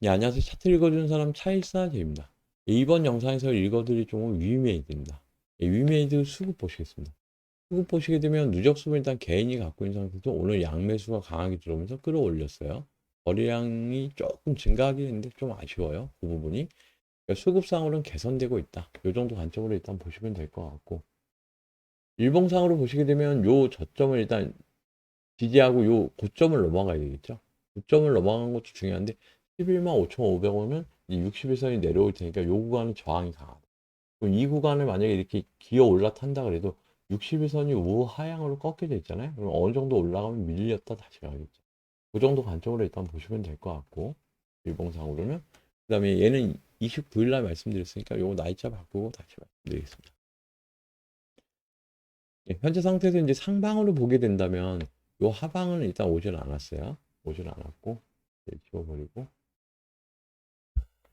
네, 안녕하세요. 차트 읽어주는 사람 차일사제입니다. 이번 영상에서 읽어드릴 종은 위메이드입니다. 예, 위메이드 수급 보시겠습니다. 수급 보시게 되면 누적 수분 일단 개인이 갖고 있는 상태에서 오늘 양매수가 강하게 들어오면서 끌어올렸어요. 거래량이 조금 증가하긴 했는데 좀 아쉬워요. 그 부분이. 그러니까 수급상으로는 개선되고 있다. 이 정도 관점으로 일단 보시면 될 것 같고. 일봉상으로 보시게 되면 요 저점을 일단 지지하고 요 고점을 넘어가야 되겠죠. 고점을 넘어간 것도 중요한데 11만 5,500원은 61선이 내려올 테니까 요 구간은 저항이 강하다. 그럼 이 구간을 만약에 이렇게 기어 올라탄다 그래도 61선이 우하향으로 꺾여져 있잖아요. 그럼 어느 정도 올라가면 밀렸다 다시 가겠죠. 그 정도 관점으로 일단 보시면 될 것 같고 일봉상으로는 그 다음에 얘는 29일 날 말씀드렸으니까 요거 날짜 바꾸고 다시 말씀드리겠습니다. 예, 현재 상태에서 이제 상방으로 보게 된다면 요 하방은 일단 오질 않았어요. 오질 않았고 네, 지워버리고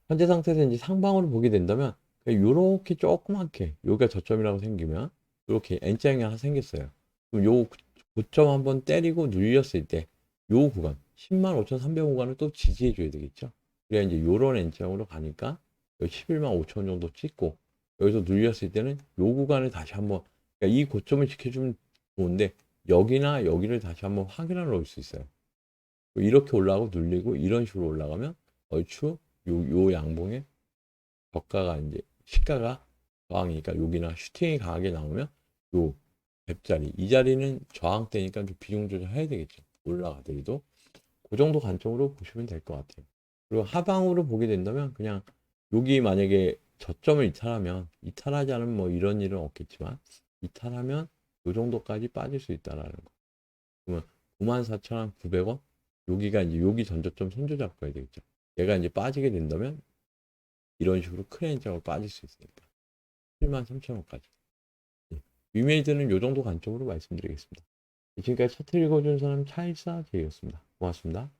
현재 상태에서 이제 상방으로 보게 된다면 요렇게 조그맣게 여기가 저점이라고 생기면 이렇게 N자형이 하나 생겼어요. 그럼 요 고점 한번 때리고 눌렸을 때 요 구간 10만 5,300 구간을 또 지지해 줘야 되겠죠. 그래야 이제 요런 N자형으로 가니까 여기 11만 5천 정도 찍고 여기서 눌렸을 때는 요 구간을 다시 한번 그러니까 이 고점을 지켜주면 좋은데 여기나 여기를 다시 한번 확인해 놓을 수 있어요. 이렇게 올라가고 눌리고 이런 식으로 올라가면 얼추 요, 요 양봉에 저가가 이제 시가가 저항이니까 여기나 슈팅이 강하게 나오면 요 갭자리 이 자리는 저항대니까 좀 비중 조절해야 되겠죠. 올라가더라도 그 정도 관점으로 보시면 될 것 같아요. 그리고 하방으로 보게 된다면 그냥 여기 만약에 저점을 이탈하면 이탈하지 않으면 뭐 이런 일은 없겠지만 이탈하면 요 정도까지 빠질 수 있다라는 거. 그러면 94,900원 여기가 이제 여기 전저점 손조 잡고 가야 되겠죠 얘가 이제 빠지게 된다면 이런 식으로 큰 N장으로 빠질 수 있으니까 7만 3천 원까지. 위메이드는 요 정도 관점으로 말씀드리겠습니다. 지금까지 차트 읽어준 사람 차일사 제이였습니다. 고맙습니다